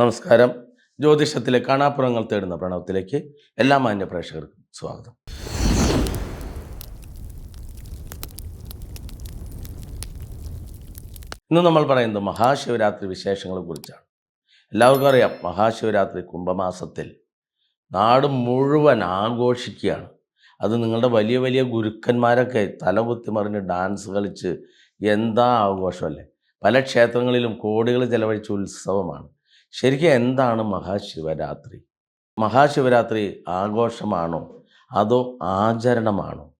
നമസ്കാരം. ജ്യോതിഷത്തിലെ കാണാപ്പുറങ്ങൾ തേടുന്ന പ്രണവത്തിലേക്ക് എല്ലാ മാന്യ പ്രേക്ഷകർക്കും സ്വാഗതം. ഇന്ന് നമ്മൾ പറയുന്നത് മഹാശിവരാത്രി വിശേഷങ്ങളെ കുറിച്ചാണ്. എല്ലാവർക്കും അറിയാം മഹാശിവരാത്രി കുംഭമാസത്തിൽ നാട് മുഴുവൻ ആഘോഷിക്കുകയാണ്. അത് നിങ്ങളുടെ വലിയ വലിയ ഗുരുക്കന്മാരൊക്കെ തലകുത്തി മറിഞ്ഞ് ഡാൻസ് കളിച്ച് എന്താ ആഘോഷമല്ലേ? പല ക്ഷേത്രങ്ങളിലും കോടികൾ ചെലവഴിച്ച ഉത്സവമാണ്. ശരിക്കും എന്താണ് മഹാശിവരാത്രി? മഹാശിവരാത്രി ആഘോഷമാണോ? അതോ ആചരണമാണോ?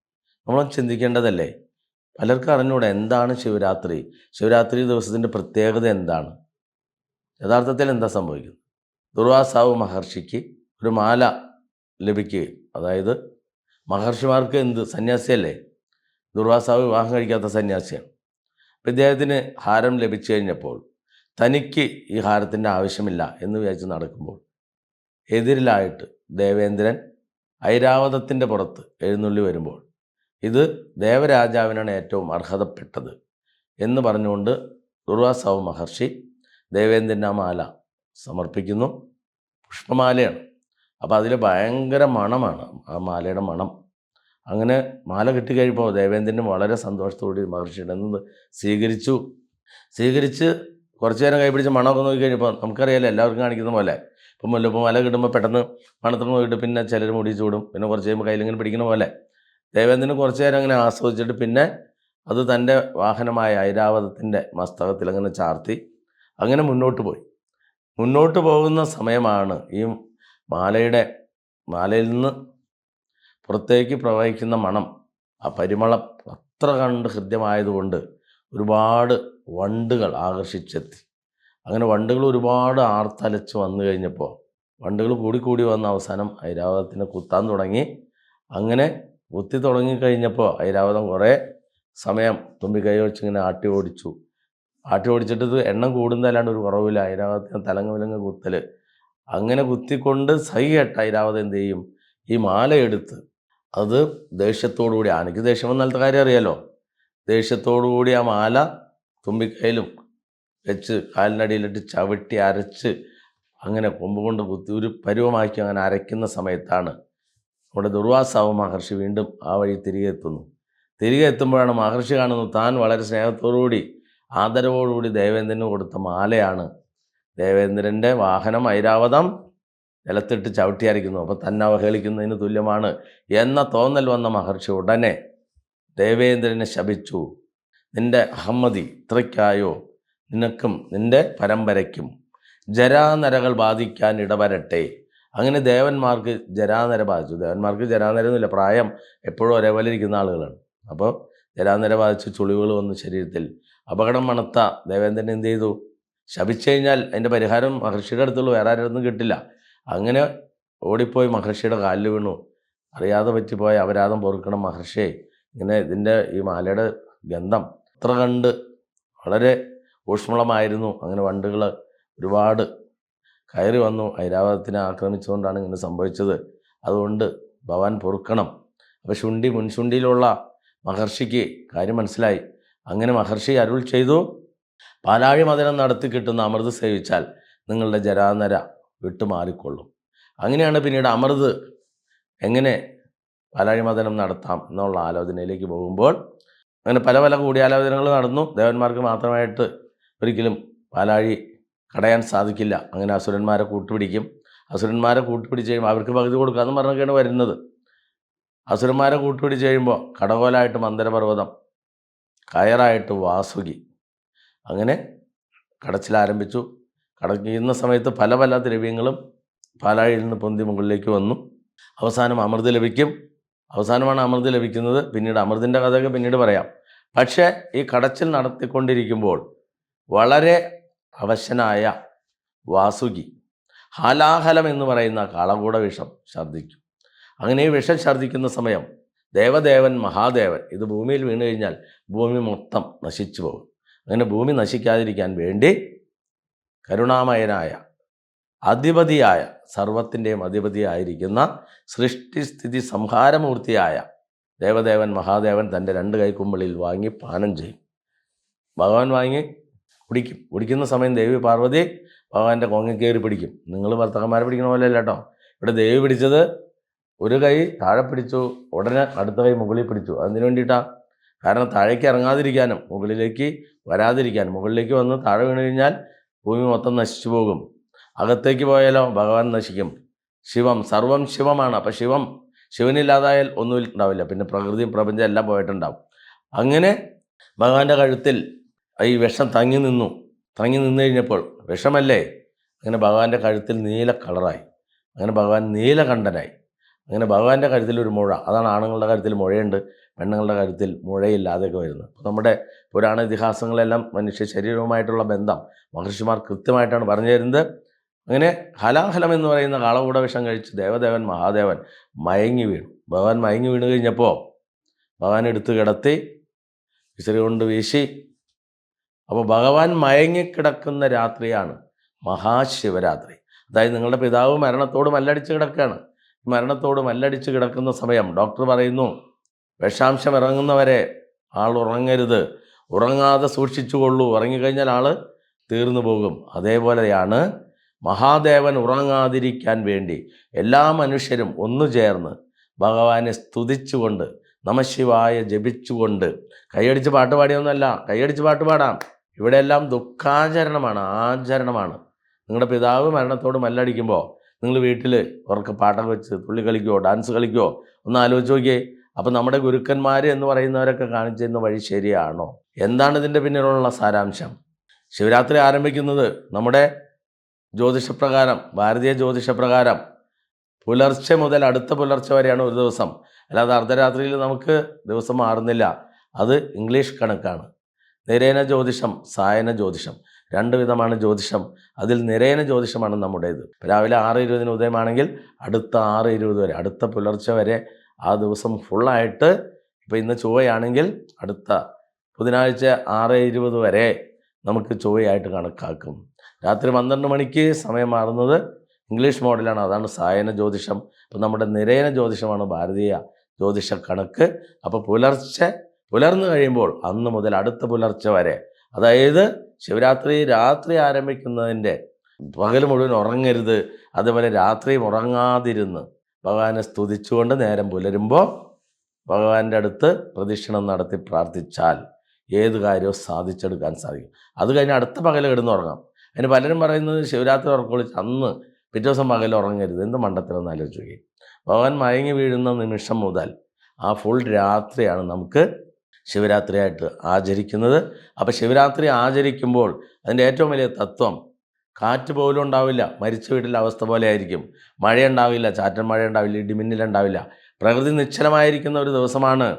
നമ്മൾ ചിന്തിക്കേണ്ടതല്ലേ പലർക്കും അറിഞ്ഞൂടെ എന്താണ് ശിവരാത്രി? ശിവരാത്രി ദിവസത്തിന്റെ പ്രത്യേകത എന്താണ്? യഥാർത്ഥത്തിൽ എന്താ സംഭവിക്കുന്നത്? ദുർവാസാവ് മഹർഷിക്ക് ഒരു മാല ലഭിക്കുകയും അതായത് മഹർഷിമാർക്ക് എന്ത് സന്യാസിയല്ലേ? ദുർവാസാവ് വിവാഹം കഴിക്കാത്ത സന്യാസിയാണ്. അപ്പം ഇദ്ദേഹത്തിന് ഹാരം ലഭിച്ചു കഴിഞ്ഞപ്പോൾ തനിക്ക് ഈ ഹാരത്തിന്റെ ആവശ്യമില്ല എന്ന് വിചാരിച്ച് നടക്കുമ്പോൾ എതിരിലായിട്ട് ദേവേന്ദ്രൻ ഐരാവതത്തിന്റെ പുറത്ത് എഴുന്നള്ളി വരുമ്പോൾ ഇത് ദേവരാജാവിനാണ് ഏറ്റവും അർഹതപ്പെട്ടത് എന്ന് പറഞ്ഞുകൊണ്ട് ദുർവാസാവ് മഹർഷി ദേവേന്ദ്രന്റെ മാല സമർപ്പിക്കുന്നു. പുഷ്പമാലയാണ്. അപ്പോൾ അതിൽ ഭയങ്കര മണമാണ് ആ മാലയുടെ മണം. അങ്ങനെ മാല കിട്ടിക്കഴിയുമ്പോൾ ദേവേന്ദ്രനും വളരെ സന്തോഷത്തോടെ മഹർഷിയുടെ നിന്ന് സ്വീകരിച്ചു. സ്വീകരിച്ച് കുറച്ച് നേരം കൈപിടിച്ച് മണമൊക്കെ നോക്കി കഴിഞ്ഞപ്പോൾ നമുക്കറിയാലോ എല്ലാവർക്കും കാണിക്കുന്ന പോലെ. ഇപ്പം മുല്ല ഇപ്പോൾ മല കിട്ടുമ്പോൾ പെട്ടെന്ന് മണത്തിന് നോക്കിയിട്ട് പിന്നെ ചിലർ മുടി ചൂടും. പിന്നെ കുറച്ച് കഴിയുമ്പോൾ കയ്യിലിങ്ങനെ പിടിക്കുന്ന പോലെ. ദേവേന്ദ്രന് കുറച്ച് നേരം അങ്ങനെ ആസ്വദിച്ചിട്ട് പിന്നെ അത് തന്റെ വാഹനമായ ഐരാവതത്തിന്റെ മസ്തകത്തിൽ അങ്ങനെ ചാർത്തി അങ്ങനെ മുന്നോട്ട് പോയി. മുന്നോട്ട് പോകുന്ന സമയമാണ് ഈ മാലയുടെ മാലയിൽ നിന്ന് പുറത്തേക്ക് പ്രവഹിക്കുന്ന മണം ആ പരിമളം അത്ര കണ്ട് ഹൃദ്യമായതുകൊണ്ട് ഒരുപാട് വണ്ടുകൾ ആകർഷിച്ചെത്തി. അങ്ങനെ വണ്ടുകൾ ഒരുപാട് ആർത്തലച്ച് വന്നു കഴിഞ്ഞപ്പോൾ വണ്ടുകൾ കൂടിക്കൂടി വന്ന അവസാനം ഐരാവതത്തിനെ കുത്താൻ തുടങ്ങി. അങ്ങനെ കുത്തി തുടങ്ങിക്കഴിഞ്ഞപ്പോൾ ഐരാവതം കുറേ സമയം തുമ്പി കൈ വെച്ച് ഇങ്ങനെ ആട്ടി ഓടിച്ചു. ആട്ടി ഓടിച്ചിട്ട് എണ്ണം കൂടുന്നതല്ലാണ്ട് ഒരു കുറവില്ല ഐരാവതത്തിന് തലങ്ങ വിലങ്ങ് കുത്തൽ അങ്ങനെ കുത്തിക്കൊണ്ട് സഹിയട്ട ഐരാവതം എന്ത് ചെയ്യും? ഈ മാല എടുത്ത് അത് ദേഷ്യത്തോടുകൂടി ആനയ്ക്ക് ദേഷ്യം വന്നാലത്തെ കാര്യം അറിയാലോ. ദേഷ്യത്തോടുകൂടി ആ മാല തുമ്പിക്കൈയിലും വെച്ച് കാലിനടിയിലിട്ട് ചവിട്ടി അരച്ച് അങ്ങനെ കൊമ്പ് കൊണ്ട് കുത്തി ഒരു പരുവമാക്കി അങ്ങനെ അരയ്ക്കുന്ന സമയത്താണ് നമ്മുടെ ദുർവാസാവ് മഹർഷി വീണ്ടും ആ വഴി തിരികെ എത്തുന്നു. തിരികെ എത്തുമ്പോഴാണ് മഹർഷി കാണുന്നത് താൻ വളരെ സ്നേഹത്തോടുകൂടി ആദരവോടുകൂടി ദേവേന്ദ്രന് കൊടുത്ത മാലയാണ്. ദേവേന്ദ്രന്റെ വാഹനം ഐരാവതം നിലത്തിട്ട് ചവിട്ടി അരയ്ക്കുന്നു അപ്പോൾ തന്നെ അവഹേളിക്കുന്നതിന് തുല്യമാണ് എന്ന തോന്നൽ വന്ന മഹർഷി ഉടനെ ദേവേന്ദ്രനെ ശപിച്ചു. നിന്റെ അഹമ്മതി ഇത്രയ്ക്കായോ? നിനക്കും നിന്റെ പരമ്പരയ്ക്കും. ജരാനരകൾ ബാധിക്കാൻ ഇടവരട്ടെ. അങ്ങനെ ദേവന്മാർക്ക് ജരാനര ബാധിച്ചു. ദേവന്മാർക്ക് ജരാനരൊന്നുമില്ല. പ്രായം എപ്പോഴും ഒരേപോലെ ഇരിക്കുന്ന ആളുകളാണ്. അപ്പോൾ ജരാനര ബാധിച്ച് ചുളിവുകൾ വന്നു ശരീരത്തിൽ. അപകടം മണത്ത ദേവേന്ദ്രൻ എന്ത് ചെയ്തു? ശപിച്ചു കഴിഞ്ഞാൽ അതിന്റെ പരിഹാരം മഹർഷിയുടെ അടുത്തുള്ളൂ വേറെ ആരൊന്നും കിട്ടില്ല. അങ്ങനെ ഓടിപ്പോയി മഹർഷിയുടെ കാലിൽ വീണു. അറിയാതെ പറ്റിപ്പോയ അപരാധം പൊറുക്കണം മഹർഷിയെ ഇങ്ങനെ ഇതിന്റെ ഈ മാലയുടെ ഗന്ധം. അത്ര കണ്ട് വളരെ ഊഷ്മളമായിരുന്നു. അങ്ങനെ വണ്ടുകൾ ഒരുപാട് കയറി വന്നു. ഐരാവതത്തിനെ ആക്രമിച്ചുകൊണ്ടാണ് ഇങ്ങനെ സംഭവിച്ചത്. അതുകൊണ്ട് ഭവാൻ പൊറുക്കണം. അപ്പോൾ ശുണ്ടി മുൻശുണ്ടിയിലുള്ള മഹർഷിക്ക് കാര്യം മനസ്സിലായി. അങ്ങനെ മഹർഷി അരുൾ ചെയ്തു. പാലാഴി മദനം നടത്തി കിട്ടുന്ന അമൃത് സേവിച്ചാൽ നിങ്ങളുടെ ജരാനര വിട്ടുമാറിക്കൊള്ളും. അങ്ങനെയാണ് പിന്നീട് അമൃത് എങ്ങനെ പാലാഴി മദനം നടത്താം എന്നുള്ള ആലോചനയിലേക്ക് പോകുമ്പോൾ അങ്ങനെ പല പല കൂടിയാലോചനകൾ നടന്നു. ദേവന്മാർക്ക് മാത്രമായിട്ട് ഒരിക്കലും പാലാഴി കടയാൻ സാധിക്കില്ല. അങ്ങനെ അസുരന്മാരെ കൂട്ടുപിടിക്കും. അസുരന്മാരെ കൂട്ടുപിടിച്ച് കഴിയുമ്പോൾ അവർക്ക് പകുതി കൊടുക്കാമെന്ന് പറഞ്ഞൊക്കെയാണ് വരുന്നത്. അസുരന്മാരെ കൂട്ടുപിടിച്ച് കഴിയുമ്പോൾ കടകോലായിട്ട് മന്ദരപർവതം കയറായിട്ട് വാസുകി. അങ്ങനെ കടച്ചിൽ ആരംഭിച്ചു. കടക്കുന്ന സമയത്ത് പല പല ദ്രവ്യങ്ങളും പാലാഴിയിൽ നിന്ന് പൊന്തി മുകളിലേക്ക് വന്നു. അവസാനം അമൃത് ലഭിക്കും. അവസാനമാണ് അമൃത് ലഭിക്കുന്നത്. പിന്നീട് അമൃതിന്റെ കഥയൊക്കെ പിന്നീട് പറയാം. പക്ഷേ ഈ കടച്ചിൽ നടത്തിക്കൊണ്ടിരിക്കുമ്പോൾ വളരെ അവശനായ വാസുകി ഹാലാഹലം എന്ന് പറയുന്ന കാളകൂട വിഷം ഛർദ്ദിക്കും. അങ്ങനെ ഈ വിഷം ഛർദ്ദിക്കുന്ന സമയം ദേവദേവൻ മഹാദേവൻ ഇത് ഭൂമിയിൽ വീണു കഴിഞ്ഞാൽ ഭൂമി മൊത്തം നശിച്ചു പോകും. അങ്ങനെ ഭൂമി നശിക്കാതിരിക്കാൻ വേണ്ടി കരുണാമയനായ അധിപതിയായ സർവത്തിന്റെയും അധിപതിയായിരിക്കുന്ന സൃഷ്ടിസ്ഥിതി സംഹാരമൂർത്തിയായ ദേവദേവൻ മഹാദേവൻ തന്റെ രണ്ട് കൈക്കുമ്പിളിൽ വാങ്ങി പാനം ചെയ്യും. ഭഗവാൻ വാങ്ങി കുടിക്കും. കുടിക്കുന്ന സമയം ദേവി പാർവതി ഭഗവാന്റെ കോങ്ങി കയറി പിടിക്കും. നിങ്ങൾ ഭർത്താക്കന്മാരെ പിടിക്കുന്ന പോലെ അല്ല കേട്ടോ. ഇവിടെ ദേവി പിടിച്ചത് ഒരു കൈ താഴെ പിടിച്ചു ഉടനെ അടുത്ത കൈ മുകളിൽ പിടിച്ചു. അതിന് വേണ്ടിയിട്ടാണ് കാരണം താഴേക്ക് ഇറങ്ങാതിരിക്കാനും മുകളിലേക്ക് വരാതിരിക്കാനും. മുകളിലേക്ക് വന്ന് താഴെ വീണ് കഴിഞ്ഞാൽ ഭൂമി മൊത്തം നശിച്ചു പോകും. അകത്തേക്ക് പോയാലോ? ഭഗവാൻ നശിക്കും. ശിവം സർവം ശിവമാണ്. അപ്പം ശിവം ശിവനില്ലാതായാൽ ഒന്നും ഉണ്ടാവില്ല. പിന്നെ പ്രകൃതിയും പ്രപഞ്ചം എല്ലാം പോയിട്ടുണ്ടാവും. അങ്ങനെ ഭഗവാന്റെ കഴുത്തിൽ ഈ വിഷം തങ്ങി നിന്നു. തങ്ങി നിന്നു കഴിഞ്ഞപ്പോൾ വിഷമല്ലേ? അങ്ങനെ ഭഗവാന്റെ കഴുത്തിൽ നീല കളറായി. അങ്ങനെ ഭഗവാൻ നീലകണ്ഠനായി. അങ്ങനെ ഭഗവാന്റെ കഴുത്തിൽ ഒരു മുഴ. അതാണ് ആണുങ്ങളുടെ കഴുത്തിൽ മുഴയുണ്ട്. പെണ്ണുങ്ങളുടെ കഴുത്തിൽ മുഴയില്ലാതെയൊക്കെ വരുന്നത് അപ്പോൾ നമ്മുടെ പുരാണ ഇതിഹാസങ്ങളെല്ലാം മനുഷ്യ ശരീരവുമായിട്ടുള്ള ബന്ധം മഹർഷിമാർ കൃത്യമായിട്ടാണ് പറഞ്ഞു തരുന്നത്. അങ്ങനെ ഹലാഹലം എന്ന് പറയുന്ന കാളകൂട വിഷം കഴിച്ച് ദേവദേവൻ മഹാദേവൻ മയങ്ങി വീണു. ഭഗവാൻ മയങ്ങി വീണ് കഴിഞ്ഞപ്പോൾ ഭഗവാൻ എടുത്ത് കിടത്തി വിസിറി കൊണ്ട് വീശി. അപ്പോൾ ഭഗവാൻ മയങ്ങിക്കിടക്കുന്ന രാത്രിയാണ് മഹാശിവരാത്രി. അതായത് നിങ്ങളുടെ പിതാവ് മരണത്തോട് മല്ലടിച്ച് കിടക്കുകയാണ് മരണത്തോട് മല്ലടിച്ച് കിടക്കുന്ന സമയം ഡോക്ടർ പറയുന്നു വിഷാംശം ഇറങ്ങുന്നവരെ ആൾ ഉറങ്ങരുത്. ഉറങ്ങാതെ സൂക്ഷിച്ചുകൊള്ളൂ. ഉറങ്ങിക്കഴിഞ്ഞാൽ ആൾ തീർന്നു പോകും. അതേപോലെയാണ് മഹാദേവൻ ഉറങ്ങാതിരിക്കാൻ വേണ്ടി എല്ലാ മനുഷ്യരും ഒന്നു ചേർന്ന് ഭഗവാനെ സ്തുതിച്ചുകൊണ്ട് നമശിവായ ജപിച്ചുകൊണ്ട് കൈയടിച്ച് പാട്ട് പാടിയൊന്നുമല്ല കൈയടിച്ച് പാട്ട് പാടാം. ഇവിടെയെല്ലാം ദുഃഖാചരണമാണ് ആചരണമാണ്. നിങ്ങളുടെ പിതാവ് മരണത്തോട് മല്ലടിക്കുമ്പോൾ നിങ്ങൾ വീട്ടിൽ ഉറക്കെ പാട്ടൊക്കെ വെച്ച് തുള്ളി കളിക്കുമോ ഡാൻസ് കളിക്കുമോ ഒന്ന് ആലോചിച്ച് നോക്കിയേ. അപ്പം നമ്മുടെ ഗുരുക്കന്മാർ എന്ന് പറയുന്നവരൊക്കെ കാണിച്ചു തരുന്ന വഴി ശരിയാണോ? എന്താണ് ഇതിന്റെ പിന്നിലുള്ള സാരാംശം? ശിവരാത്രി ആരംഭിക്കുന്നത് നമ്മുടെ ജ്യോതിഷപ്രകാരം ഭാരതീയ ജ്യോതിഷപ്രകാരം പുലർച്ചെ മുതൽ അടുത്ത പുലർച്ചെ വരെയാണ് ഒരു ദിവസം. അല്ലാതെ അർദ്ധരാത്രിയിൽ നമുക്ക് ദിവസം മാറുന്നില്ല. അത് ഇംഗ്ലീഷ് കണക്കാണ്. നിരേന ജ്യോതിഷം സായന ജ്യോതിഷം. രണ്ട് വിധമാണ് ജ്യോതിഷം. അതിൽ നിരേന ജ്യോതിഷമാണ് നമ്മുടേത്. രാവിലെ ആറ് ഇരുപതിന് ഉദയമാണെങ്കിൽ അടുത്ത ആറ് ഇരുപത് വരെ അടുത്ത പുലർച്ചെ വരെ ആ ദിവസം ഫുള്ളായിട്ട് ഇപ്പോൾ ഇന്ന് ചൊവ്വയാണെങ്കിൽ അടുത്ത ബുധനാഴ്ച ആറ് ഇരുപത് വരെ നമുക്ക് ചൊവ്വയായിട്ട് കണക്കാക്കും. രാത്രി പന്ത്രണ്ട് മണിക്ക് സമയം മാറുന്നത് ഇംഗ്ലീഷ് മോഡലാണ്. അതാണ് സായന ജ്യോതിഷം. അപ്പം നമ്മുടെ നിരയന ജ്യോതിഷമാണ് ഭാരതീയ ജ്യോതിഷ കണക്ക്. അപ്പോൾ പുലർച്ചെ പുലർന്നു കഴിയുമ്പോൾ അന്ന് മുതൽ അടുത്ത പുലർച്ചെ വരെ അതായത് ശിവരാത്രി രാത്രി ആരംഭിക്കുന്നതിന്റെ പകൽ മുഴുവൻ ഉറങ്ങരുത് അതുപോലെ രാത്രിയും ഉറങ്ങാതിരുന്ന് ഭഗവാനെ സ്തുതിച്ചുകൊണ്ട് നേരം പുലരുമ്പോൾ ഭഗവാന്റെ അടുത്ത് പ്രദക്ഷിണം നടത്തി പ്രാർത്ഥിച്ചാൽ ഏത് കാര്യവും സാധിച്ചെടുക്കാൻ സാധിക്കും. അത് കഴിഞ്ഞ് അടുത്ത പകൽ കിടന്ന് ഉറങ്ങാം. അതിന് പലരും പറയുന്നത് ശിവരാത്രി ഉറക്കൊളിച്ച് അന്ന് പിറ്റേ ദിവസം പകൽ ഉറങ്ങരുത്. എന്ത് മണ്ടത്തിലൊന്ന് ആലോചിച്ച് നോക്കി ഭഗവാൻ മയങ്ങി വീഴുന്ന നിമിഷം മുതൽ ആ ഫുൾ രാത്രിയാണ് നമുക്ക് ശിവരാത്രിയായിട്ട് ആചരിക്കുന്നത്. അപ്പോൾ ശിവരാത്രി ആചരിക്കുമ്പോൾ അതിന്റെ ഏറ്റവും വലിയ തത്വം കാറ്റ് പോലും ഉണ്ടാവില്ല. മരിച്ച വീട്ടിലെ അവസ്ഥ പോലെ ആയിരിക്കും. മഴ ഉണ്ടാവില്ല ചാറ്റൽ മഴ ഉണ്ടാവില്ല ഇടിമിന്നലുണ്ടാവില്ല പ്രകൃതി നിശ്ചലമായിരിക്കുന്ന ഒരു ദിവസമാണ്.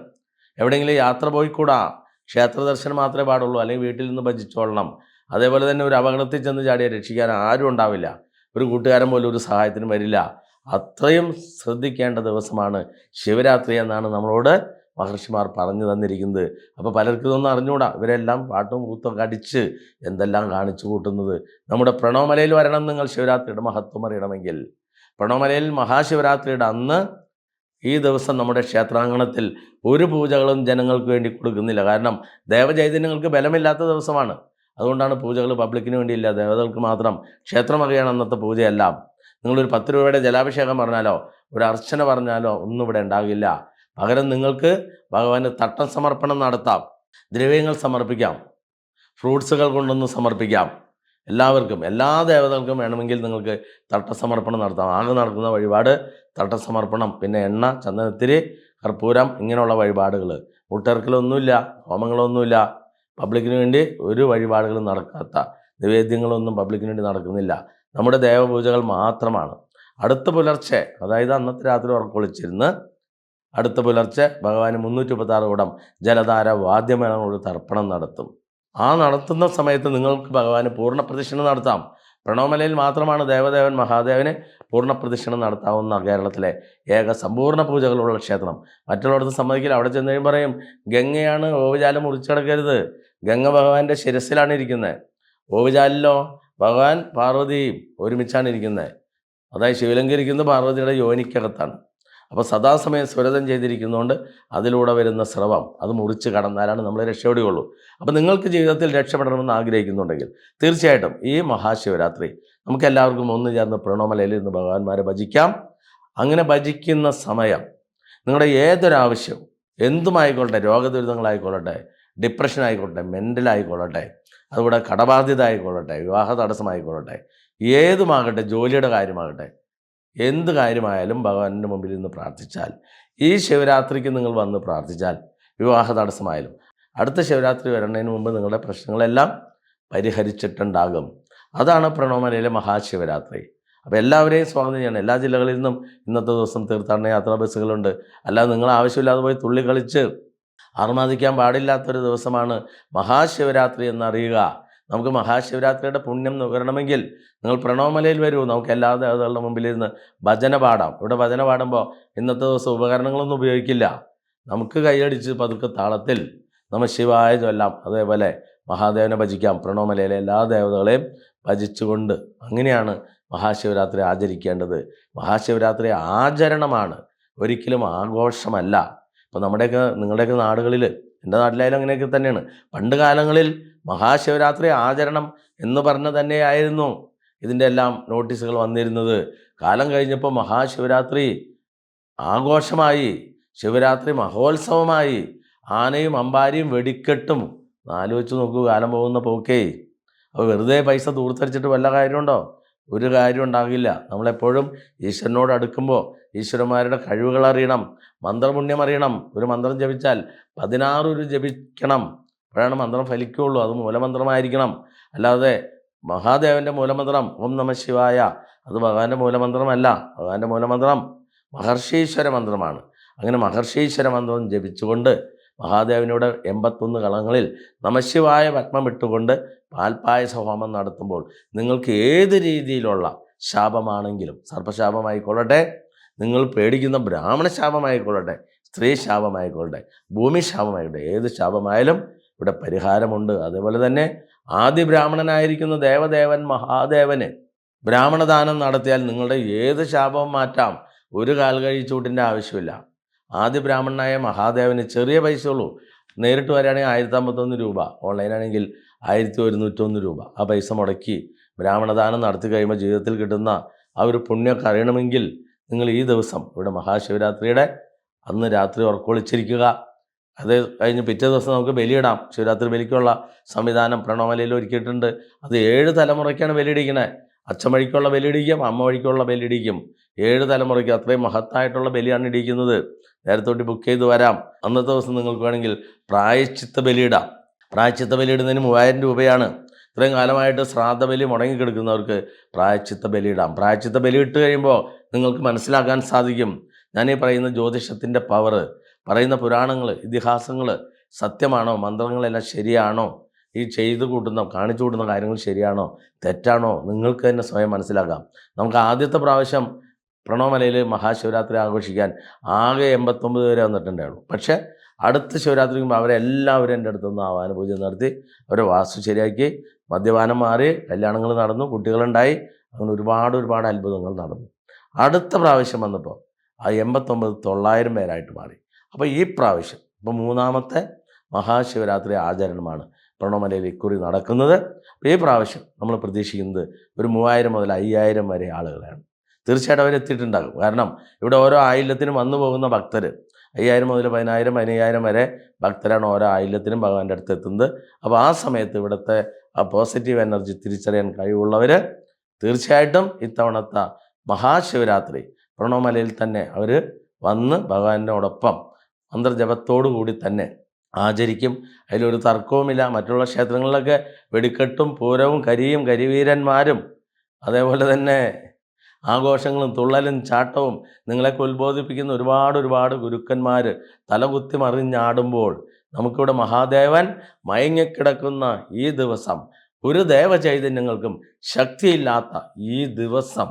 എവിടെയെങ്കിലും യാത്ര പോയിക്കൂടാ? ക്ഷേത്ര ദർശനം മാത്രമേ പാടുള്ളൂ. അല്ലെങ്കിൽ വീട്ടിൽ നിന്ന് ഭജിച്ചോളണം. അതേപോലെ തന്നെ ഒരു അപകടത്തിൽ ചെന്ന് ചാടിയെ രക്ഷിക്കാൻ ആരും ഉണ്ടാവില്ല. ഒരു കൂട്ടുകാരൻ പോലും ഒരു സഹായത്തിന് വരില്ല. അത്രയും ശ്രദ്ധിക്കേണ്ട ദിവസമാണ് ശിവരാത്രി എന്നാണ് നമ്മളോട് മഹർഷിമാർ പറഞ്ഞു തന്നിരിക്കുന്നത്. അപ്പോൾ പലർക്കും ഇതൊന്നും അറിഞ്ഞുകൂടാ. ഇവരെല്ലാം പാട്ടും കൂത്തൊക്കെ അടിച്ച് എന്തെല്ലാം കാണിച്ചു കൂട്ടുന്നത്. നമ്മുടെ പ്രണവമലയിൽ വരണം നിങ്ങൾ ശിവരാത്രിയുടെ മഹത്വം അറിയണമെങ്കിൽ. പ്രണവമലയിൽ മഹാശിവരാത്രിയുടെ അന്ന് ഈ ദിവസം നമ്മുടെ ക്ഷേത്രാങ്കണത്തിൽ ഒരു പൂജകളും ജനങ്ങൾക്ക് വേണ്ടി കൊടുക്കുന്നില്ല. കാരണം ദേവചൈതന്യങ്ങൾക്ക് ബലമില്ലാത്ത ദിവസമാണ്. അതുകൊണ്ടാണ് പൂജകൾ പബ്ലിക്കിന് വേണ്ടിയില്ല ദേവതകൾക്ക് മാത്രം. ക്ഷേത്രമകയാണ് അന്നത്തെ പൂജയെല്ലാം. നിങ്ങളൊരു പത്ത് രൂപയുടെ ജലാഭിഷേകം പറഞ്ഞാലോ ഒരു അർച്ചന പറഞ്ഞാലോ ഒന്നും ഇവിടെ ഉണ്ടാകില്ല. പകരം നിങ്ങൾക്ക് ഭഗവാന് തട്ടം സമർപ്പണം നടത്താം ദ്രവ്യങ്ങൾ സമർപ്പിക്കാം ഫ്രൂട്ട്സുകൾ കൊണ്ടൊന്ന് സമർപ്പിക്കാം. എല്ലാവർക്കും എല്ലാ ദേവതകൾക്കും വേണമെങ്കിൽ നിങ്ങൾക്ക് തട്ടസമർപ്പണം നടത്താം. ആകെ നടക്കുന്ന വഴിപാട് തട്ടസമർപ്പണം പിന്നെ എണ്ണ ചന്ദനത്തിരി കർപ്പൂരം ഇങ്ങനെയുള്ള വഴിപാടുകൾ മുട്ടേർക്കലൊന്നുമില്ല ഹോമങ്ങളൊന്നുമില്ല. പബ്ലിക്കിന് വേണ്ടി ഒരു വഴിപാടുകളും നടക്കാത്ത നിവേദ്യങ്ങളൊന്നും പബ്ലിക്കിന് വേണ്ടി നടക്കുന്നില്ല. നമ്മുടെ ദേവപൂജകൾ മാത്രമാണ്. അടുത്ത പുലർച്ചെ അതായത് അന്നത്തെ രാത്രി ഉറക്കൊളിച്ചിരുന്ന് അടുത്ത പുലർച്ചെ ഭഗവാന് മുന്നൂറ്റി മുപ്പത്താറ് കൂടം ജലധാര വാദ്യമേളങ്ങളോട് തർപ്പണം നടത്തും. ആ നടത്തുന്ന സമയത്ത് നിങ്ങൾക്ക് ഭഗവാന് പൂർണ പ്രദക്ഷിണം നടത്താം. പ്രണവമലയിൽ മാത്രമാണ് ദേവദേവൻ മഹാദേവന് പൂർണ പ്രദക്ഷിണം നടത്താവുന്ന കേരളത്തിലെ ഏക സമ്പൂർണ പൂജകളുള്ള ക്ഷേത്രം. മറ്റുള്ളവർക്ക് സമ്മതിക്കില്ല. അവിടെ ചെന്ന് കഴിയുമ്പോൾ പറയും ഗംഗയാണ് ഓവുചാലം മുറിച്ചടക്കരുത്. ഗംഗ ഭഗവാന്റെ ശിരസിലാണ് ഇരിക്കുന്നത് ഓവുചാലിലോ ഭഗവാൻ പാർവതിയും ഒരുമിച്ചാണ് ഇരിക്കുന്നത് അതായത് ശിവലിംഗം ഇരിക്കുന്നത് പാർവതിയുടെ യോനിക്കകത്താണ്. അപ്പോൾ സദാസമയം സ്വരതം ചെയ്തിരിക്കുന്നതുകൊണ്ട് അതിലൂടെ വരുന്ന സ്രവം അത് മുറിച്ച് കടന്നാലാണ് നമ്മൾ രക്ഷപ്പെടുകയുള്ളൂ. അപ്പോൾ നിങ്ങൾക്ക് ജീവിതത്തിൽ രക്ഷപ്പെടണമെന്ന് ആഗ്രഹിക്കുന്നുണ്ടെങ്കിൽ തീർച്ചയായിട്ടും ഈ മഹാശിവരാത്രി നമുക്കെല്ലാവർക്കും ഒന്ന് ചേർന്ന് പ്രണോമലയിൽ നിന്ന് ഭഗവാന്മാരെ ഭജിക്കാം. അങ്ങനെ ഭജിക്കുന്ന സമയം നിങ്ങളുടെ ഏതൊരാവശ്യവും എന്തുമായിക്കൊള്ളട്ടെ രോഗദുരിതങ്ങളായിക്കൊള്ളട്ടെ ഡിപ്രഷൻ ആയിക്കോട്ടെ മെന്റലായിക്കൊള്ളട്ടെ അതുകൂടെ കടബാധ്യത ആയിക്കൊള്ളട്ടെ വിവാഹ തടസ്സമായിക്കൊള്ളട്ടെ ഏതുമാകട്ടെ ജോലിയുടെ കാര്യമാകട്ടെ എന്ത് കാര്യമായാലും ഭഗവാന്റെ മുമ്പിൽ നിന്ന് പ്രാർത്ഥിച്ചാൽ. ഈ ശിവരാത്രിക്ക് നിങ്ങൾ വന്ന് പ്രാർത്ഥിച്ചാൽ വിവാഹ തടസ്സമായാലും. അടുത്ത ശിവരാത്രി വരുന്നതിന് മുമ്പ് നിങ്ങളുടെ പ്രശ്നങ്ങളെല്ലാം പരിഹരിച്ചിട്ടുണ്ടാകും. അതാണ് പ്രണവമലയിലെ മഹാശിവരാത്രി. അപ്പോൾ എല്ലാവരെയും സ്വാഗതം ചെയ്യണം. എല്ലാ ജില്ലകളിൽ നിന്നും ഇന്നത്തെ ദിവസം തീർത്ഥാടന യാത്രാ ബസ്സുകളുണ്ട്. അല്ലാതെ നിങ്ങൾ ആവശ്യമില്ലാതെ പോയി തുള്ളി കളിച്ച് ആർമാദിക്കാൻ പാടില്ലാത്തൊരു ദിവസമാണ് മഹാശിവരാത്രി എന്നറിയുക. നമുക്ക് മഹാശിവരാത്രിയുടെ പുണ്യം നുകരണമെങ്കിൽ നിങ്ങൾ പ്രണവമലയിൽ വരൂ. നമുക്ക് എല്ലാ ദേവതകളുടെ മുമ്പിലിരുന്ന് ഭജന പാടാം. ഇവിടെ ഭജന പാടുമ്പോൾ ഇന്നത്തെ ദിവസം ഉപകരണങ്ങളൊന്നും ഉപയോഗിക്കില്ല. നമുക്ക് കൈയടിച്ച് പതുക്കെ താളത്തിൽ നമ്മൾ ശിവായ ചൊല്ലാം. അതേപോലെ മഹാദേവനെ ഭജിക്കാം. പ്രണവമലയിലെ എല്ലാ ദേവതകളെയും ഭജിച്ചുകൊണ്ട് അങ്ങനെയാണ് മഹാശിവരാത്രി ആചരിക്കേണ്ടത്. മഹാശിവരാത്രി ആചരണമാണ്. ഒരിക്കലും ആഘോഷമല്ല. ഇപ്പോൾ നമ്മുടെയൊക്കെ നിങ്ങളുടെയൊക്കെ നാടുകളിൽ എന്റെ നാട്ടിലായാലും അങ്ങനെയൊക്കെ തന്നെയാണ്. പണ്ട് കാലങ്ങളിൽ മഹാശിവരാത്രി ആചരണം എന്ന് പറഞ്ഞ തന്നെയായിരുന്നു ഇതിന്റെ എല്ലാം നോട്ടീസുകൾ വന്നിരുന്നത്. കാലം കഴിഞ്ഞപ്പോൾ മഹാശിവരാത്രി ആഘോഷമായി ശിവരാത്രി മഹോത്സവമായി ആനയും അമ്പാരിയും വെടിക്കെട്ടും. ആലോചിച്ച് നോക്കൂ കാലം പോകുന്ന പോക്കേ. അപ്പോൾ വെറുതെ പൈസ തൂർത്തടിച്ചിട്ട് വല്ല കാര്യമുണ്ടോ? ഒരു കാര്യം ഉണ്ടാകില്ല. നമ്മളെപ്പോഴും ഈശ്വരനോട് അടുക്കുമ്പോൾ ഈശ്വരന്മാരുടെ കഴിവുകൾ അറിയണം മന്ത്രപുണ്യം അറിയണം. ഒരു മന്ത്രം ജപിച്ചാൽ പതിനാറ് ഒരു ജപിക്കണം. അപ്പോഴാണ് മന്ത്രം ഫലിക്കുകയുള്ളൂ അത് മൂലമന്ത്രമായിരിക്കണം. അല്ലാതെ മഹാദേവന്റെ മൂലമന്ത്രം ഓം നമ ശിവായ. അത് ഭഗവാന്റെ മൂലമന്ത്രമല്ല. ഭഗവാന്റെ മൂലമന്ത്രം മഹർഷീശ്വര മന്ത്രമാണ്. അങ്ങനെ മഹർഷീശ്വര മന്ത്രം ജപിച്ചുകൊണ്ട് മഹാദേവനോട് എൺപത്തൊന്ന് കളങ്ങളിൽ നമശിവായ പത്മം ഇട്ടുകൊണ്ട് പാൽപ്പായസ ഹോമം നടത്തുമ്പോൾ നിങ്ങൾക്ക് ഏത് രീതിയിലുള്ള ശാപമാണെങ്കിലും സർപ്പശാപമായിക്കൊള്ളട്ടെ. നിങ്ങൾ പേടിക്കുന്ന ബ്രാഹ്മണ ശാപമായിക്കൊള്ളട്ടെ സ്ത്രീ ശാപമായിക്കൊള്ളട്ടെ ഭൂമി ശാപമായിക്കൊള്ളട്ടെ ഏത് ശാപമായാലും ഇവിടെ പരിഹാരമുണ്ട്. അതേപോലെ തന്നെ ആദ്യ ബ്രാഹ്മണനായിരിക്കുന്ന ദേവദേവൻ മഹാദേവന് ബ്രാഹ്മണദാനം നടത്തിയാൽ നിങ്ങളുടെ ഏത് ശാപവും മാറ്റാം. ഒരു കാൽ കഴിച്ചൂട്ടിന്റെ ആവശ്യമില്ല. ആദ്യ ബ്രാഹ്മണനായ മഹാദേവന് ചെറിയ പൈസ ഉള്ളൂ നേരിട്ട് വരികയാണെങ്കിൽ ആയിരത്തി അമ്പത്തൊന്ന് രൂപ. ഓൺലൈനാണെങ്കിൽ ആയിരത്തി ഒരുന്നൂറ്റൊന്ന് രൂപ. ആ പൈസ മുടക്കി ബ്രാഹ്മണദാനം നടത്തി കഴിയുമ്പോൾ ജീവിതത്തിൽ കിട്ടുന്ന ആ ഒരു പുണ്യമൊക്കെ അറിയണമെങ്കിൽ നിങ്ങൾ ഈ ദിവസം ഇവിടെ മഹാശിവരാത്രിയുടെ അന്ന് രാത്രി ഉറക്കൊളിച്ചിരിക്കുക അത് കഴിഞ്ഞ് പിറ്റേ ദിവസം നമുക്ക് ബലിയിടാം. ശിവരാത്രി ബലിക്കുള്ള സംവിധാനം പ്രണവമലയിൽ ഒരുക്കിയിട്ടുണ്ട്. അത് ഏഴ് തലമുറയ്ക്കാണ് ബലിയിടിക്കണേ. അച്ഛൻ വഴിക്കുള്ള ബലിയിടിക്കും അമ്മ വഴിക്കുള്ള ബലിയിടിക്കും. ഏഴ് തലമുറയ്ക്ക് അത്രയും മഹത്തായിട്ടുള്ള ബലിയാണ് ഇടിക്കുന്നത്. നേരത്തോട്ട് ബുക്ക് ചെയ്ത് വരാം. അന്നത്തെ ദിവസം നിങ്ങൾക്ക് വേണമെങ്കിൽ പ്രായശ്ചിത്ത ബലിയിടാം. പ്രായശ്ചിത്ത ബലിയിടുന്നതിന് മൂവായിരം രൂപയാണ്. ഇത്രയും കാലമായിട്ട് ശ്രാദ്ധ ബലി മുടങ്ങിക്കിടക്കുന്നവർക്ക് പ്രായശ്ചിത്ത ബലിയിടാം. പ്രായശ്ചിത്ത ബലിയിട്ട് കഴിയുമ്പോൾ നിങ്ങൾക്ക് മനസ്സിലാക്കാൻ സാധിക്കും. ഞാൻ ഈ പറയുന്ന ജ്യോതിഷത്തിന്റെ പവർ പറയുന്ന പുരാണങ്ങൾ ഇതിഹാസങ്ങൾ സത്യമാണോ? മന്ത്രങ്ങളെല്ലാം ശരിയാണോ? ഈ ചെയ്തു കൂട്ടുന്ന കാണിച്ചു കൂട്ടുന്ന കാര്യങ്ങൾ ശരിയാണോ? തെറ്റാണോ? നിങ്ങൾക്ക് തന്നെ സ്വയം മനസ്സിലാക്കാം. നമുക്ക് ആദ്യത്തെ പ്രാവശ്യം പ്രണവമലയിൽ മഹാശിവരാത്രി ആഘോഷിക്കാൻ ആകെ എൺപത്തൊമ്പത് പേരെ വന്നിട്ടുണ്ടായുള്ളൂ. പക്ഷേ അടുത്ത ശിവരാത്രിക്ക് മുമ്പ് അവരെല്ലാവരും എന്റെ അടുത്തുനിന്ന് ആവാന പൂജ നടത്തി അവരെ വാസ്തു ശരിയാക്കി മദ്യപാനം മാറി കല്യാണങ്ങൾ നടന്നു കുട്ടികളുണ്ടായി അങ്ങനെ ഒരുപാട് ഒരുപാട് അത്ഭുതങ്ങൾ നടന്നു. അടുത്ത പ്രാവശ്യം വന്നപ്പോൾ ആ എൺപത്തൊമ്പത് തൊള്ളായിരം പേരായിട്ട് മാറി. അപ്പോൾ ഈ പ്രാവശ്യം ഇപ്പോൾ മൂന്നാമത്തെ മഹാശിവരാത്രി ആചരണമാണ് പ്രണവമലയിൽ ഇക്കുറി നടക്കുന്നത്. ഈ പ്രാവശ്യം നമ്മൾ പ്രതീക്ഷിക്കുന്നത് ഒരു മൂവായിരം മുതൽ അയ്യായിരം വരെ ആളുകളാണ്. തീർച്ചയായിട്ടും അവരെത്തിയിട്ടുണ്ടാകും കാരണം ഇവിടെ ഓരോ ആയില്യത്തിനും വന്നു പോകുന്ന ഭക്തർ അയ്യായിരം മുതൽ പതിനായിരം പതിനയ്യായിരം വരെ ഭക്തരാണ് ഓരോ ആയില്യത്തിനും ഭഗവാന്റെ അടുത്ത് എത്തുന്നത്. അപ്പോൾ ആ സമയത്ത് ഇവിടുത്തെ ആ പോസിറ്റീവ് എനർജി തിരിച്ചറിയാൻ കഴിവുള്ളവർ തീർച്ചയായിട്ടും ഇത്തവണത്തെ മഹാശിവരാത്രി പ്രണവമലയിൽ തന്നെ അവർ വന്ന് ഭഗവാനോടൊപ്പം കൂടി തന്നെ ആചരിക്കും. അതിലൊരു തർക്കവുമില്ല. മറ്റുള്ള ക്ഷേത്രങ്ങളിലൊക്കെ വെടിക്കെട്ടും പൂരവും കരിയും കരിവീരന്മാരും അതേപോലെ തന്നെ ആഘോഷങ്ങളും തുള്ളലും ചാട്ടവും നിങ്ങളെയൊക്കെ ഉത്ബോധിപ്പിക്കുന്ന ഒരുപാട് ഒരുപാട് ഗുരുക്കന്മാർ തലകുത്തി മറിഞ്ഞാടുമ്പോൾ നമുക്കിവിടെ മഹാദേവൻ മയങ്ങിക്കിടക്കുന്ന ഈ ദിവസം ഒരു ദേവചൈതന്യങ്ങൾക്കും ശക്തിയില്ലാത്ത ഈ ദിവസം.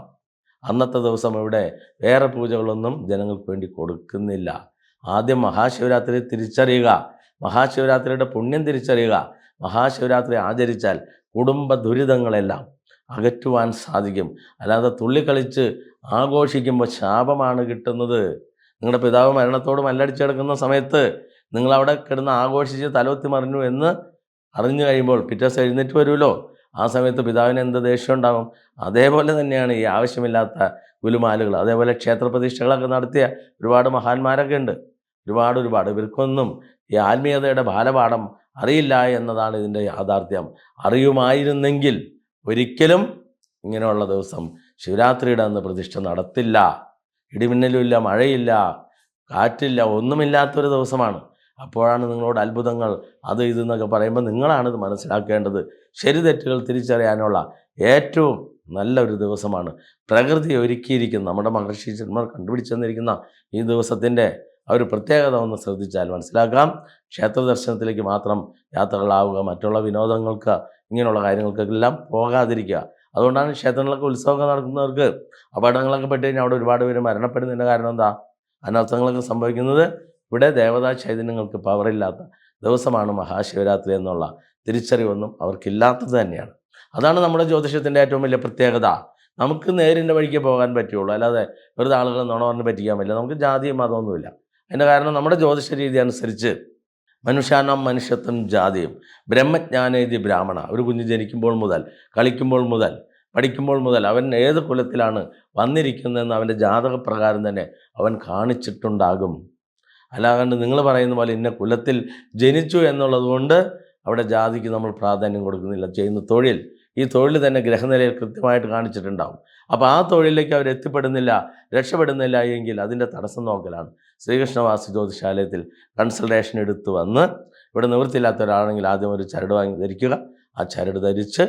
അന്നത്തെ ദിവസം ഇവിടെ വേറെ പൂജകളൊന്നും ജനങ്ങൾക്ക് വേണ്ടി കൊടുക്കുന്നില്ല. ആദ്യം മഹാശിവരാത്രി തിരിച്ചറിയുക. മഹാശിവരാത്രിയുടെ പുണ്യം തിരിച്ചറിയുക. മഹാശിവരാത്രി ആചരിച്ചാൽ കുടുംബ ദുരിതങ്ങളെല്ലാം അകറ്റുവാൻ സാധിക്കും. അല്ലാതെ തുള്ളിക്കളിച്ച് ആഘോഷിക്കുമ്പോൾ ശാപമാണ് കിട്ടുന്നത്. നിങ്ങളുടെ പിതാവ് മരണത്തോട് മല്ലടിച്ച് കിടക്കുന്ന സമയത്ത് നിങ്ങളവിടെ കിടന്ന് ആഘോഷിച്ച് തലോത്തി മറിഞ്ഞു എന്ന് അറിഞ്ഞു കഴിയുമ്പോൾ പിറ്റേ ദിവസം എഴുന്നേറ്റ് വരുമല്ലോ. ആ സമയത്ത് പിതാവിന് എന്ത് ദേഷ്യം ഉണ്ടാകും? അതേപോലെ തന്നെയാണ് ഈ ആവശ്യമില്ലാത്ത ഗുലുമാലുകൾ അതേപോലെ ക്ഷേത്രപ്രതിഷ്ഠകളൊക്കെ നടത്തിയ ഒരുപാട് മഹാന്മാരൊക്കെ ഉണ്ട്. ഒരുപാട് ഒരുപാട് ഇവർക്കൊന്നും ഈ ആത്മീയതയുടെ ബാലപാഠം അറിയില്ല എന്നതാണ് ഇതിന്റെ യാഥാർത്ഥ്യം. അറിയുമായിരുന്നെങ്കിൽ ഒരിക്കലും ഇങ്ങനെയുള്ള ദിവസം ശിവരാത്രിയുടെ അന്ന് പ്രതിഷ്ഠ നടത്തില്ല. ഇടിമിന്നലുമില്ല മഴയില്ല കാറ്റില്ല ഒന്നുമില്ലാത്തൊരു ദിവസമാണ്. അപ്പോഴാണ് നിങ്ങളോട് അത്ഭുതങ്ങൾ അത് ഇത് എന്നൊക്കെ പറയുമ്പോൾ നിങ്ങളാണിത് മനസ്സിലാക്കേണ്ടത്. ശരി തെറ്റുകൾ തിരിച്ചറിയാനുള്ള ഏറ്റവും നല്ലൊരു ദിവസമാണ്. പ്രകൃതി ഒരുക്കിയിരിക്കുന്ന നമ്മുടെ മഹർഷീശ്വരന്മാർ കണ്ടുപിടിച്ചു തന്നിരിക്കുന്ന ഈ ദിവസത്തിന്റെ ആ ഒരു പ്രത്യേകത ഒന്ന് ശ്രദ്ധിച്ചാൽ മനസ്സിലാക്കാം. ക്ഷേത്ര ദർശനത്തിലേക്ക് മാത്രം യാത്രകളാവുക മറ്റുള്ള വിനോദങ്ങൾക്ക് ഇങ്ങനെയുള്ള കാര്യങ്ങൾക്കെല്ലാം പോകാതിരിക്കുക. അതുകൊണ്ടാണ് ക്ഷേത്രങ്ങളൊക്കെ ഉത്സവമൊക്കെ നടക്കുന്നവർക്ക് അപകടങ്ങളൊക്കെ പെട്ട് കഴിഞ്ഞാൽ അവിടെ ഒരുപാട് പേര് മരണപ്പെടുന്നതിന്റെ കാരണം എന്താ? അനർത്ഥങ്ങളൊക്കെ സംഭവിക്കുന്നത് ഇവിടെ ദേവതാ ചൈതന്യങ്ങൾക്ക് പവറില്ലാത്ത ദിവസമാണ് മഹാശിവരാത്രി എന്നുള്ള തിരിച്ചറിവൊന്നും അവർക്കില്ലാത്തത് തന്നെയാണ്. അതാണ് നമ്മുടെ ജ്യോതിഷത്തിന്റെ ഏറ്റവും വലിയ പ്രത്യേകത. നമുക്ക് നേരിന്റെ വഴിക്ക് പോകാൻ പറ്റുള്ളൂ. അല്ലാതെ വെറുതെ ആളുകൾ നുണ പറഞ്ഞ് പറ്റിക്കാൻ പറ്റില്ല. നമുക്ക് ജാതിയും മതമൊന്നുമില്ല. അതിന്റെ കാരണം നമ്മുടെ ജ്യോതിഷ രീതി അനുസരിച്ച് മനുഷ്യാനം മനുഷ്യത്വം ജാതിയും ബ്രഹ്മജ്ഞാനേതി ബ്രാഹ്മണ ഒരു കുഞ്ഞ് ജനിക്കുമ്പോൾ മുതൽ കളിക്കുമ്പോൾ മുതൽ പഠിക്കുമ്പോൾ മുതൽ അവൻ ഏത് കുലത്തിലാണ് വന്നിരിക്കുന്നതെന്ന് അവന്റെ ജാതകപ്രകാരം തന്നെ അവൻ കാണിച്ചിട്ടുണ്ടാകും. അല്ലാണ്ട് നിങ്ങൾ പറയുന്ന പോലെ ഇന്ന കുലത്തിൽ ജനിച്ചു എന്നുള്ളത് കൊണ്ട് അവിടെ ജാതിക്ക് നമ്മൾ പ്രാധാന്യം കൊടുക്കുന്നില്ല. ചെയ്യുന്ന തൊഴിൽ ഈ തൊഴിൽ തന്നെ ഗ്രഹനിലയിൽ കൃത്യമായിട്ട് കാണിച്ചിട്ടുണ്ടാവും. അപ്പോൾ ആ തൊഴിലിലേക്ക് അവർ എത്തിപ്പെടുന്നില്ല രക്ഷപ്പെടുന്നില്ല എങ്കിൽ അതിന്റെ തടസ്സം നോക്കലാണ്. ശ്രീകൃഷ്ണവാസി ജ്യോതിശാലയത്തിൽ കൺസൾട്ടേഷൻ എടുത്തു വന്ന് ഇവിടെ നിവൃത്തിയില്ലാത്ത ഒരാളാണെങ്കിൽ ആദ്യം ഒരു ചരട് വാങ്ങി ധരിക്കുക. ആ ചരട് ധരിച്ച്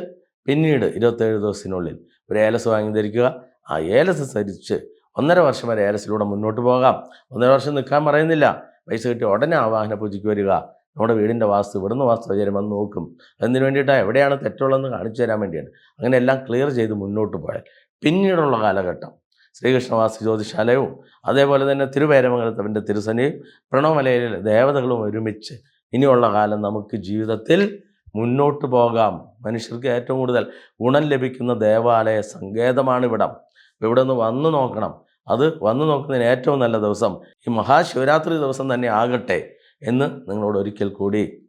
പിന്നീട് ഇരുപത്തേഴ് ദിവസത്തിനുള്ളിൽ ഒരു ഏലസ് വാങ്ങി ധരിക്കുക. ആ ഏലസ് ധരിച്ച് ഒന്നര വർഷം വരെ ഏലസിലൂടെ മുന്നോട്ട് പോകാം. ഒന്നര വർഷം നിൽക്കാൻ പറയുന്നില്ല. പൈസ കിട്ടി ഉടനെ ആ വാഹന പൂജയ്ക്ക് വരിക. നമ്മുടെ വീടിന്റെ വാസ്തു ഇവിടുന്ന് വിചാരം വന്ന് നോക്കും. എന്തിനു വേണ്ടിയിട്ടാണ് എവിടെയാണ് തെറ്റുള്ളതെന്ന് കാണിച്ചു തരാൻ വേണ്ടിയാണ്. അങ്ങനെ എല്ലാം ക്ലിയർ ചെയ്ത് മുന്നോട്ട് പോയാൽ പിന്നീടുള്ള കാലഘട്ടം. ശ്രീകൃഷ്ണവാസി ജ്യോതിശാലയവും അതേപോലെ തന്നെ തിരുവേരമംഗലത്തവന്റെ തിരുസനയും പ്രണവമലയിലെ ദേവതകളും ഒരുമിച്ച് ഇനിയുള്ള കാലം നമുക്ക് ജീവിതത്തിൽ മുന്നോട്ട് പോകാം. മനുഷ്യർക്ക് ഏറ്റവും കൂടുതൽ ഗുണം ലഭിക്കുന്ന ദേവാലയ സങ്കേതമാണ് ഇവിടം. ഇവിടെ നിന്ന് വന്ന് നോക്കണം. അത് വന്നു നോക്കുന്നതിന് ഏറ്റവും നല്ല ദിവസം ഈ മഹാശിവരാത്രി ദിവസം തന്നെ ആകട്ടെ. എന്ന് നിങ്ങളോട് ഒരിക്കൽ കൂടി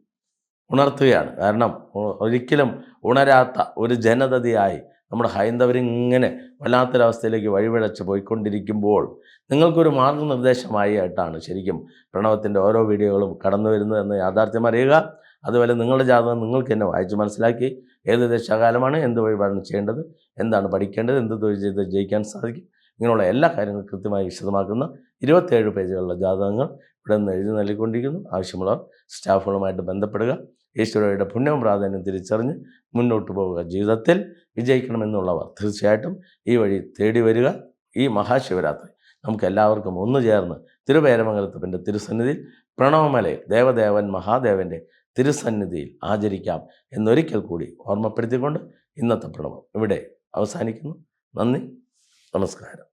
ഉണർത്തുകയാണ്. കാരണം ഒരിക്കലും ഉണരാത്ത ഒരു ജനതയായി നമ്മുടെ ഹൈന്ദവരിങ്ങനെ വല്ലാത്തൊരവസ്ഥയിലേക്ക് വഴിപിഴച്ച് പോയിക്കൊണ്ടിരിക്കുമ്പോൾ നിങ്ങൾക്കൊരു മാർഗനിർദ്ദേശമായി ആയിട്ടാണ് ശരിക്കും പ്രണവത്തിന്റെ ഓരോ വീഡിയോകളും കടന്നു വരുന്നത് എന്ന് യാഥാർത്ഥ്യം അറിയുക. അതുപോലെ നിങ്ങളുടെ ജാതകം നിങ്ങൾക്ക് എന്നെ വായിച്ച് മനസ്സിലാക്കി. ഏത് ദശാകാലമാണ് എന്ത് വഴിപാടാണ് ചെയ്യേണ്ടത് എന്താണ് പഠിക്കേണ്ടത് എന്ത് തൊഴിൽ ചെയ്ത് ജയിക്കാൻ സാധിക്കും. ഇങ്ങനെയുള്ള എല്ലാ കാര്യങ്ങളും കൃത്യമായി വിശദമാക്കുന്ന ഇരുപത്തേഴ് പേജുകളുള്ള ജാതകങ്ങൾ ഇവിടെ നിന്ന് എഴുതി നൽകിക്കൊണ്ടിരിക്കുന്നു. ആവശ്യമുള്ളവർ സ്റ്റാഫുകളുമായിട്ട് ബന്ധപ്പെടുക. ഈശ്വരയുടെ പുണ്യവും പ്രാധാന്യം തിരിച്ചറിഞ്ഞ് മുന്നോട്ട് പോവുക. ജീവിതത്തിൽ വിജയിക്കണമെന്നുള്ളവർ തീർച്ചയായിട്ടും ഈ വഴി തേടി വരിക. ഈ മഹാശിവരാത്രി നമുക്ക് എല്ലാവർക്കും ഒന്നു ചേർന്ന് തിരുവേരമംഗലത്തിന്റെ തിരുസന്നിധിയിൽ പ്രണവമലയിൽ ദേവദേവൻ മഹാദേവന്റെ തിരുസന്നിധിയിൽ ആചരിക്കാം എന്നൊരിക്കൽ കൂടി ഓർമ്മപ്പെടുത്തിക്കൊണ്ട് ഇന്നത്തെ പ്രണവം ഇവിടെ അവസാനിക്കുന്നു. നന്ദി. നമസ്കാരം.